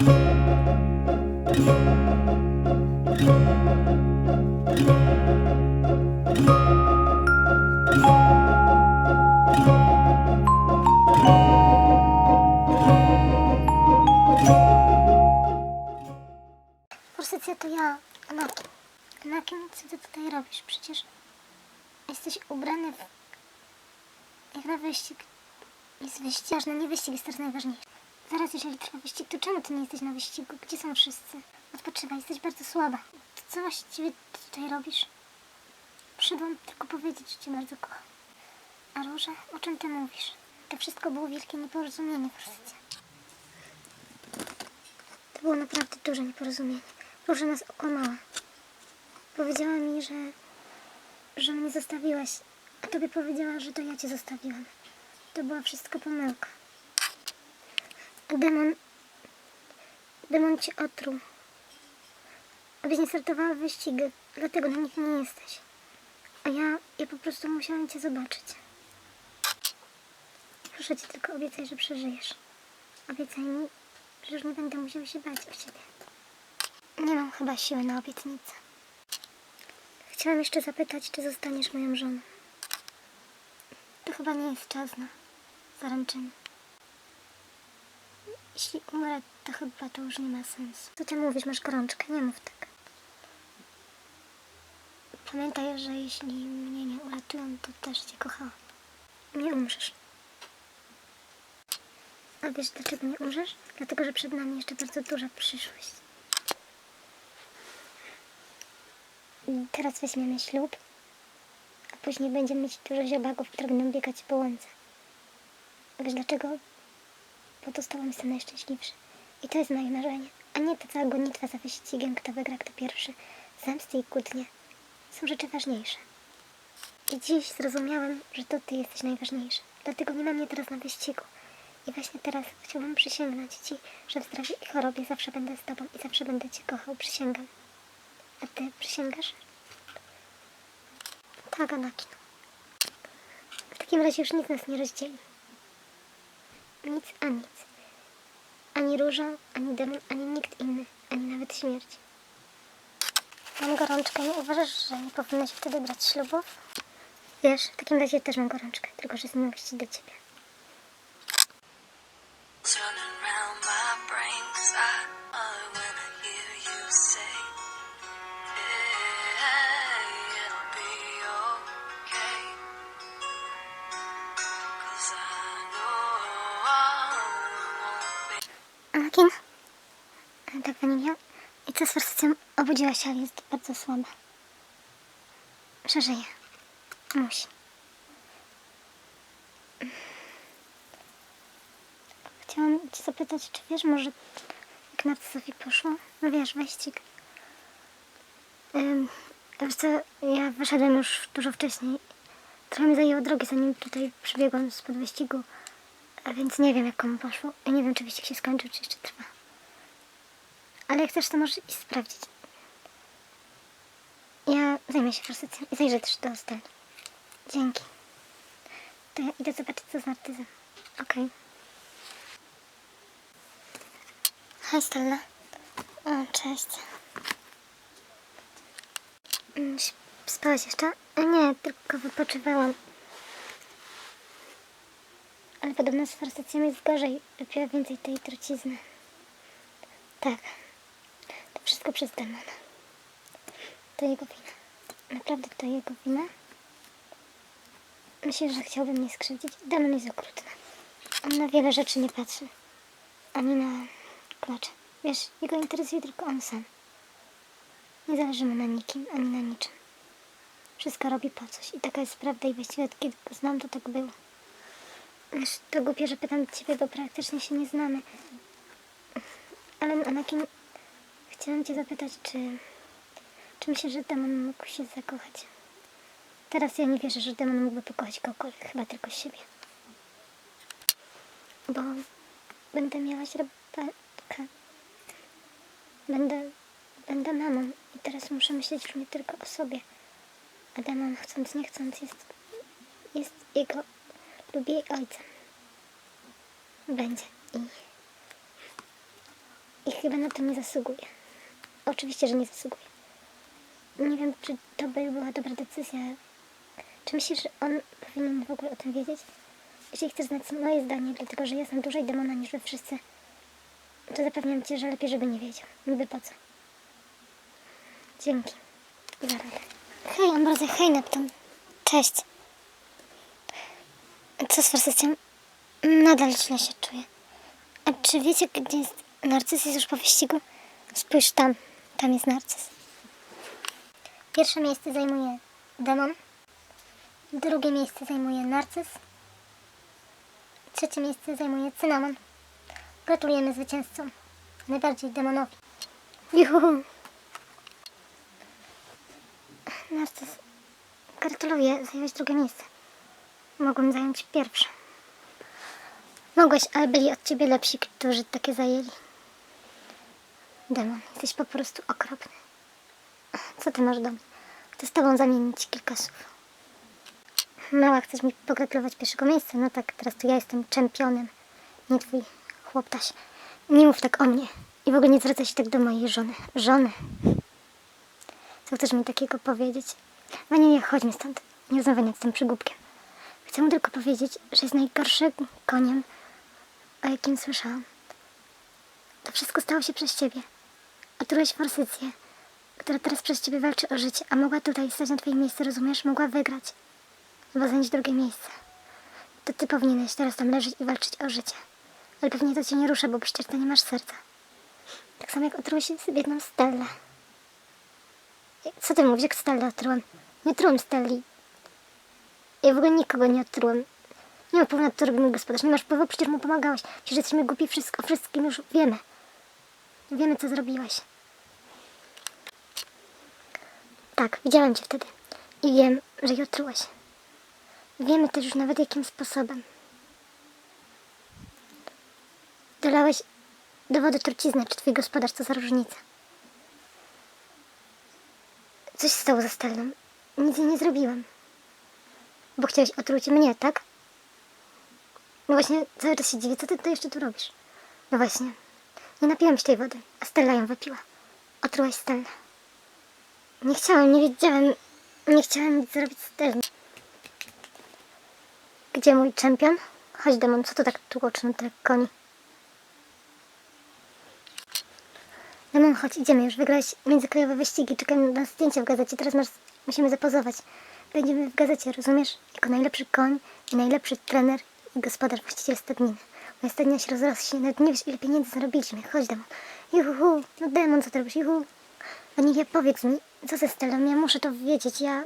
Forsycja to ja, Anakin. Anakin, co ty tutaj robisz? Przecież jesteś ubrany w... jak na wyścig. Jest wyścig. Nie wyścig jest teraz najważniejszy. Zaraz, jeżeli trwa wyścig, to czemu ty nie jesteś na wyścigu? Gdzie są wszyscy? Odpoczywaj, jesteś bardzo słaba. To co właściwie ty tutaj robisz? Przyszedłem tylko powiedzieć, że cię bardzo kocham. A Róża, o czym ty mówisz? To wszystko było wielkie nieporozumienie, Forsycja. To było naprawdę duże nieporozumienie. Róża nas okłamała. Powiedziała mi, że, że mnie zostawiłaś, a tobie powiedziała, że to ja cię zostawiłam. To była wszystko pomyłka. Demon... Demon cię otruł. Abyś nie startowała w dlatego na nich nie jesteś. A ja, ja po prostu musiałam cię zobaczyć. Proszę cię tylko obiecaj, że przeżyjesz. Obiecaj mi, że już nie będę musiał się bać o ciebie. Nie mam chyba siły na obietnicę. Chciałam jeszcze zapytać, czy zostaniesz moją żoną. To chyba nie jest czas na zaręczyny. Jeśli umrę, to chyba to już nie ma sensu. Co ty mówisz? Masz gorączkę? Nie mów tak. Pamiętaj, że jeśli mnie nie uratują, to też cię kochałam. Nie umrzesz. A wiesz, dlaczego nie umrzesz? Dlatego, że przed nami jeszcze bardzo duża przyszłość. Teraz weźmiemy ślub, a później będziemy mieć dużo ziobaków, które będą biegać po łące. Wiesz dlaczego? Bo to stałam się najszczęśliwszy. I to jest moje marzenie, a nie ta cała gonitwa za wyścigiem, kto wygra, kto pierwszy. Zemsty i kłótnie są rzeczy ważniejsze. I dziś zrozumiałem, że to ty jesteś najważniejszy. Dlatego nie ma mnie teraz na wyścigu. I właśnie teraz chciałbym przysięgnąć ci, że w zdrowiu i chorobie zawsze będę z tobą i zawsze będę cię kochał. Przysięgam. A ty przysięgasz? Tak, Anakin. W takim razie już nic nas nie rozdzieli. Nic a nic. Ani róża, ani demon, ani nikt inny, ani nawet śmierć. Mam gorączkę, nie uważasz, że nie powinnaś wtedy brać ślubów? Wiesz, w takim razie też mam gorączkę, tylko że z miłości do ciebie. My brain 'cause I, E, Tak, Wanilia? I co z forsycją? Obudziła się, ale jest bardzo słaba. Przeżyje. Musi. Chciałam cię zapytać, czy wiesz może, jak narcyzowi poszło? No wiesz, wyścig. Wiesz co, ja wyszedłem już dużo wcześniej. Trochę mi zajęło drogi, zanim tutaj przybiegłam spod wyścigu. A więc nie wiem, jak komu poszło. Ja nie wiem, czy wyścig się skończył, czy jeszcze trwa. Ale jak chcesz, to możesz iść sprawdzić. Ja zajmę się forsycją i zajrzę też do Steli. Dzięki. To ja idę zobaczyć, co z narcyzem. Okej. Hej, Stella. O, cześć. Mm, Spałaś jeszcze? E, Nie, tylko wypoczywałam. Ale podobno z forsycją jest gorzej. Wypiła więcej tej trucizny. Tak. Wszystko przez demona. To jego wina. Naprawdę to jego wina? Myślę, że chciałby mnie skrzywdzić. Demon jest okrutny. On na wiele rzeczy nie patrzy. Ani na klacze. Wiesz, jego interesuje tylko on sam. Nie zależy mu na nikim, ani na niczym. Wszystko robi po coś. I taka jest prawda i właściwie od kiedy go znam, to tak było. Wiesz, to głupie, że pytam ciebie, bo praktycznie się nie znamy. Ale Anakin, chciałam cię zapytać, czy... Czy myślisz, że demon mógł się zakochać? Teraz ja nie wierzę, że demon mógłby pokochać kogokolwiek, chyba tylko siebie. Bo będę miała źrebatka. Będę... Będę mamą i teraz muszę myśleć już nie tylko o sobie. A demon, chcąc nie chcąc, jest... Jest jego... Lubi jej ojcem. Będzie. I... i chyba na to nie zasługuje. Oczywiście, że nie zasługuje. Nie wiem, czy to by była dobra decyzja. Czy myślisz, że on powinien w ogóle o tym wiedzieć? Jeśli chcesz znać moje zdanie, dlatego że ja znam dłużej demona niż wy wszyscy, to zapewniam cię, że lepiej, żeby nie wiedział. Niby po co. Dzięki. Za radę. Hej, Ambrozy, hej, Neptun. Cześć. Co z forsycją? Nadal źle się czuję. A czy wiecie, gdzie jest narcyz? Jest już po wyścigu? Spójrz tam. Tam jest narcyz. Pierwsze miejsce zajmuje demon. Drugie miejsce zajmuje narcyz. Trzecie miejsce zajmuje cynamon. Gratulujemy zwycięzcom. Najbardziej demonowi. Juhu. Narcyz. Gratuluję, zająłeś drugie miejsce. Mogłem zająć pierwsze. Mogłeś, ale byli od ciebie lepsi, którzy takie zajęli. Demon, jesteś po prostu okropny. Co ty masz do mnie? Chcę z tobą zamienić kilka słów. Mała, chcesz mi pogratulować pierwszego miejsca? No tak, teraz to ja jestem czempionem, nie twój chłoptaś. Nie mów tak o mnie. I w ogóle nie zwracaj się tak do mojej żony. Żony. Co chcesz mi takiego powiedzieć? No nie, nie, chodźmy stąd. Nie rozmawiaj z tym przygłupkiem. Chcę mu tylko powiedzieć, że jest najgorszym koniem, o jakim słyszałam. To wszystko stało się przez ciebie. Otrułeś forsycję, która teraz przez ciebie walczy o życie, a mogła tutaj stać na twoim miejscu, rozumiesz? Mogła wygrać. Albo zająć drugie miejsce. To ty powinieneś teraz tam leżeć i walczyć o życie. Ale pewnie to cię nie rusza, bo przecież ty nie masz serca. Tak samo jak otrułeś biedną Stellę. Co ty mówisz, jak Stellę otrułem? Nie otrułem Stelli. Ja w ogóle nikogo nie otrułem. Nie ma wpływu na to, co robi mój gospodarz. Nie masz wpływu, przecież mu pomagałeś. Przecież jesteśmy głupi, wszystko, o wszystkim już wiemy. Wiemy, co zrobiłeś. Tak, widziałem cię wtedy. I wiem, że je otrułeś. Wiemy też już nawet jakim sposobem. Dolałeś do wody truciznę, czy twój gospodarz, co za różnica. Coś stało ze Stellą. Nic jej nie zrobiłem. Bo chciałeś otruć mnie, tak? No właśnie, cały czas się dziwię, co ty to jeszcze tu robisz? No właśnie, nie napiłam się tej wody, a Stella ją wypiła. Otrułaś Stellę. Nie chciałem, nie wiedziałem, nie chciałem nic zrobić z Stellą. Gdzie mój czempion? Chodź, demon, co to tak tłoczy na tyle koni? Demon, chodź, idziemy już. Wygrałeś międzykrajowe wyścigi, czekamy na zdjęcia w gazecie. Teraz masz, musimy zapozować. Będziemy w gazecie, rozumiesz? Jako najlepszy koń i najlepszy trener i gospodarz, właściciel stadniny. Moja stadnina się rozrośnie, nawet nie wiesz ile pieniędzy zarobiliśmy. Chodź, demon. Juhu, no demon, co ty robisz? Juhu. Anilia, powiedz mi, co ze Stellą? Ja muszę to wiedzieć, ja...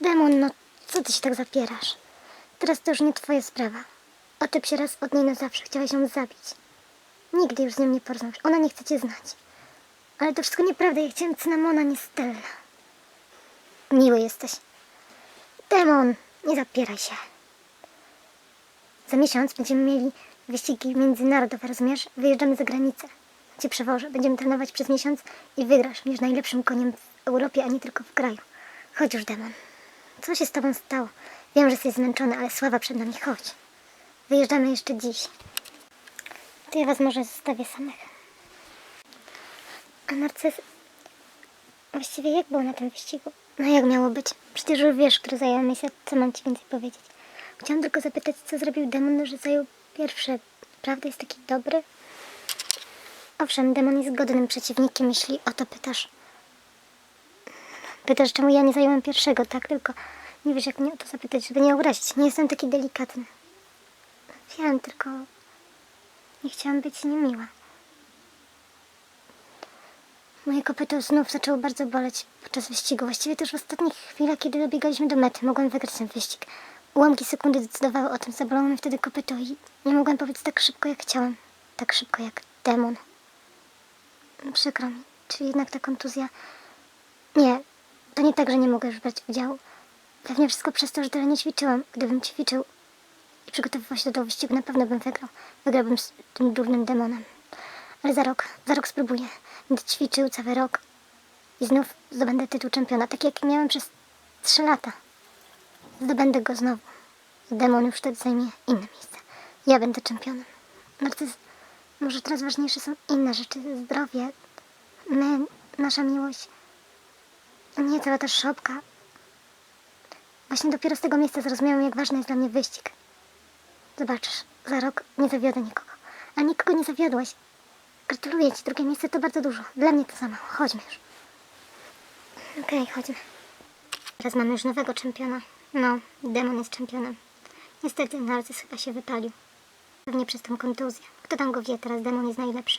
Demon, no co ty się tak zapierasz? Teraz to już nie twoja sprawa. Oczep się raz od niej na zawsze. Chciałeś ją zabić. Nigdy już z nią nie porozmawiasz. Ona nie chce cię znać. Ale to wszystko nieprawda. Ja chciałem cynamona, nie Stella. Miły jesteś. Demon, nie zapieraj się. Za miesiąc będziemy mieli wyścigi międzynarodowe, rozumiesz? Wyjeżdżamy za granicę. Cię przewożę. Będziemy trenować przez miesiąc i wygrasz. Będziesz najlepszym koniem w Europie, a nie tylko w kraju. Chodź już, demon. Co się z tobą stało? Wiem, że jesteś zmęczony, ale sława przed nami. Chodź. Wyjeżdżamy jeszcze dziś. To ja was może zostawię samych. A Narcyz... Właściwie jak było na tym wyścigu? No jak miało być? Przecież już wiesz, który zajął miejsce. Co mam ci więcej powiedzieć? Chciałam tylko zapytać, co zrobił demon, że zajął pierwsze. Prawda jest taki dobry? Owszem, demon jest godnym przeciwnikiem, jeśli o to pytasz. Pytasz, czemu ja nie zająłem pierwszego, tak? Tylko nie wiesz, jak mnie o to zapytać, żeby nie obrazić. Nie jestem taki delikatny. Wiem, tylko nie chciałam być niemiła. Moje kopyto znów zaczęło bardzo boleć podczas wyścigu. Właściwie też w ostatnich chwilach, kiedy dobiegaliśmy do mety, mogłem wygrać ten wyścig. Ułamki sekundy decydowały o tym. Zabolało mnie wtedy kopyto i nie mogłem powiedzieć tak szybko, jak chciałam. Tak szybko, jak demon. Przykro mi. Czy jednak ta kontuzja... Nie, to nie tak, że nie mogę już brać udziału. Pewnie wszystko przez to, że tyle nie ćwiczyłam. Gdybym ćwiczył i przygotowywał się do wyścigu, na pewno bym wygrał. Wygrałbym z tym durnym demonem. Ale za rok, za rok spróbuję. Będę ćwiczył cały rok i znów zdobędę tytuł czempiona, tak jak miałem przez trzy lata. Zdobędę go znowu. Demon już wtedy zajmie inne miejsce. Ja będę czempionem. Narcyz, Może teraz ważniejsze są inne rzeczy. Zdrowie, my, nasza miłość. Nie cała ta szopka. Właśnie dopiero z tego miejsca zrozumiałam, jak ważny jest dla mnie wyścig. Zobaczysz, za rok nie zawiodę nikogo. A nikogo nie zawiodłaś. Gratuluję ci, drugie miejsce to bardzo dużo. Dla mnie to za mało. Chodźmy już. Okej, chodźmy. Teraz mamy już nowego czempiona. No, demon jest czempionem. Niestety, narcyz chyba się wypalił. Pewnie przez tą kontuzję. Kto tam go wie, teraz demon jest najlepszy.